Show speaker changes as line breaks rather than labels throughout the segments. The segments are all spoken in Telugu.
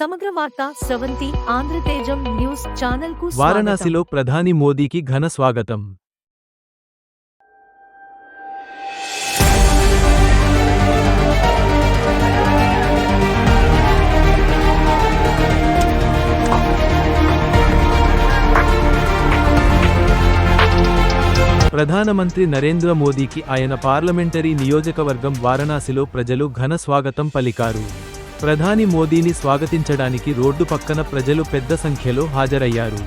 సమగ్ర వార్త స్రవంతి ఆంధ్రతేజం న్యూస్ ఛానల్కు
వారణాసిలో ప్రధాని మోదీకి ఘన స్వాగతం. ప్రధానమంత్రి నరేంద్ర మోదీకి ఆయన పార్లమెంటరీ నియోజకవర్గం వారణాసిలో ప్రజలు ఘన స్వాగతం పలికారు. ప్రధాని మోదీని స్వాగతించడానికి రోడ్డు పక్కన ప్రజలు పెద్ద సంఖ్యలో హాజరయ్యారు.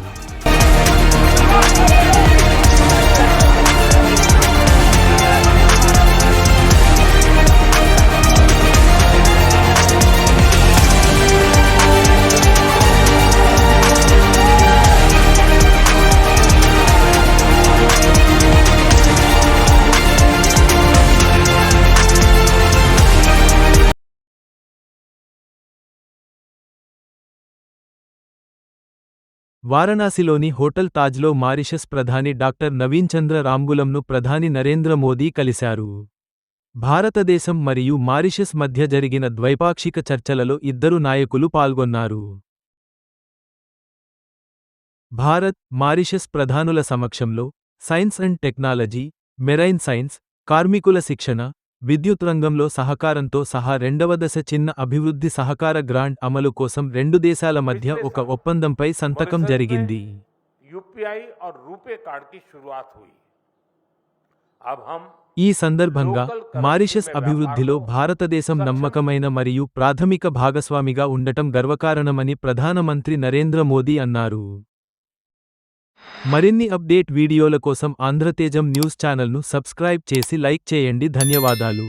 వారణాసిలోని హోటల్ తాజ్లో మారిషస్ ప్రధాని డాక్టర్ నవీన్ చంద్ర రాంగులంను ప్రధాని నరేంద్ర మోదీ కలిశారు. భారతదేశం మరియు మారిషస్ మధ్య జరిగిన ద్వైపాక్షిక చర్చలలో ఇద్దరు నాయకులు పాల్గొన్నారు. భారత్ మారిషస్ ప్రధానుల సమక్షంలో science and technology marine science కార్మికుల శిక్షణ విద్యుత్ రంగంలో సహకారంతో సహా రెండవ దశ చిన్న అభివృద్ధి సహకార గ్రాంట్ అమలు కోసం రెండు దేశాల మధ్య ఒక ఒప్పందంపై సంతకం జరిగింది. ఈ సందర్భంగా మారిషస్ అభివృద్ధిలో భారతదేశం నమ్మకమైన మరియు ప్రాథమిక భాగస్వామిగా ఉండటం గర్వకారణమని ప్రధానమంత్రి నరేంద్ర మోదీ అన్నారు. మరిన్ని అప్డేట్ వీడియోల కోసం ఆంధ్రతేజం న్యూస్ ఛానల్ను సబ్స్క్రైబ్ చేసి లైక్ చేయండి. ధన్యవాదాలు.